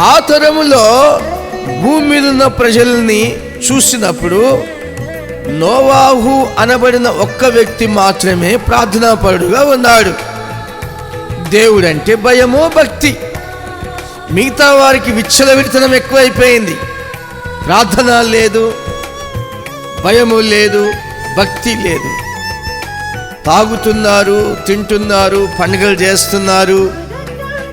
ఆ తరములో భూమి మీద ఉన్న ప్రజల్ని చూసినప్పుడు నోవాహు అనబడిన ఒక్క వ్యక్తి మాత్రమే ప్రార్థనాపరుడుగా ఉన్నాడు. దేవుడంటే భయమో భక్తి. మిగతా వారికి విచ్చలవిడితనం ఎక్కువైపోయింది. ప్రార్థన లేదు భయము లేదు భక్తి లేదు. తాగుతున్నారు తింటున్నారు పండుగలు చేస్తున్నారు.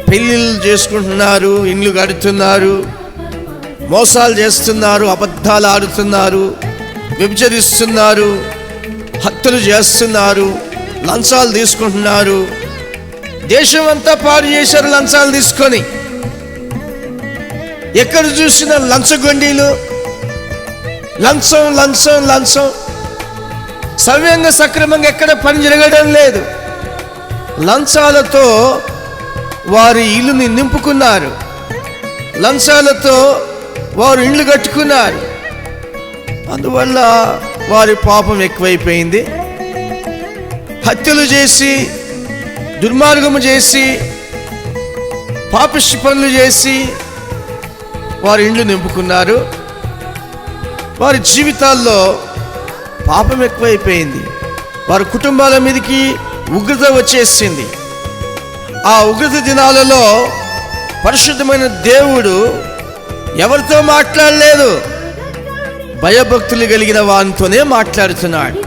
పెళ్ళిళ్ళు చేసుకుంటున్నారు ఇండ్లు కడుతున్నారు మోసాలు చేస్తున్నారు అబద్ధాలు ఆడుతున్నారు విభజరిస్తున్నారు హత్యలు చేస్తున్నారు లంచాలు తీసుకుంటున్నారు. దేశం అంతా పాడు చేశారు లంచాలు తీసుకొని. ఎక్కడ చూసినా లంచగొండీలు. లంచం లంచం లంచం. సవ్యంగా సక్రమంగా ఎక్కడ పని జరగడం లేదు. లంచాలతో వారి ఇల్లుని నింపుకున్నారు. లంచాలతో వారు ఇండ్లు కట్టుకున్నారు. అందువల్ల వారి పాపం ఎక్కువైపోయింది. హత్యలు చేసి దుర్మార్గము చేసి పాపిష్టి పనులు చేసి వారి ఇండ్లు నింపుకున్నారు. వారి జీవితాల్లో పాపం ఎక్కువైపోయింది. వారి కుటుంబాల మీదకి ఉగ్రత వచ్చేసింది. ఆ ఉగ్రత దినాలలో పరిశుద్ధమైన దేవుడు ఎవరితో మాట్లాడలేదు? భయభక్తులు కలిగిన వారితోనే మాట్లాడుతున్నాడు.